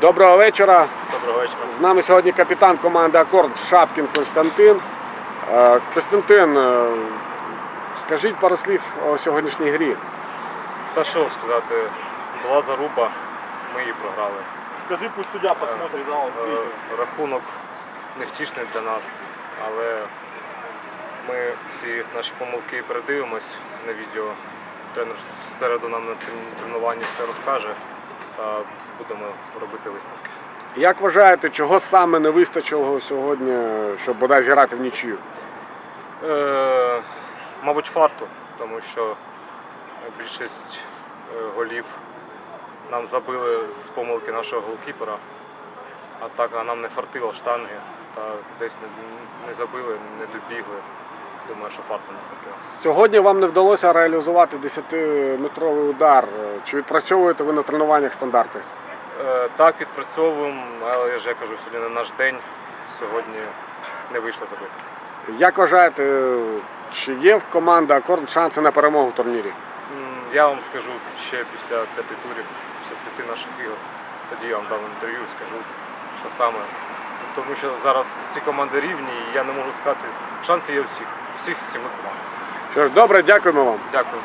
Доброго вечора. Доброго вечора. З нами сьогодні капітан команди Акорд Шапкін Константин. Е, Костянтин, е, скажіть пару слів о сьогоднішній грі. Та що сказати, була заруба, ми її програли. Скажи, пусть судья посмотрит, да, вот Е. Рахунок невтішний для нас, але ми всі наші помилки передивимось на відео. Тренер середу нам на тренуванні все розкаже та будемо робити висновки. Як вважаєте, чого саме не вистачило сьогодні, щоб бодай зіграти в нічию? Е, мабуть, фарту, тому що більшість е, голів нам забили з помилки нашого голкіпера, а так а нам не фартило штанги та десь не, не забили, не добігли. Думаю, що фарту не фартило. Сьогодні вам не вдалося реалізувати 10-метровий удар. Чи відпрацьовуєте ви на тренуваннях стандарти? Е, так, відпрацьовуємо, але я ж кажу, сьогодні не наш день, сьогодні не вийшло забити. Як вважаєте, чи є в команди Акорд шанси на перемогу в турнірі? М, Я вам скажу ще після п'яти турів, після п'яти наших ігор. Тоді я вам дам інтерв'ю і скажу, що саме. Тому що зараз всі команди рівні, і я не можу сказати, шанси є у всіх, у всіх сіми команд. Що ж, добре, дякуємо вам. Дякую.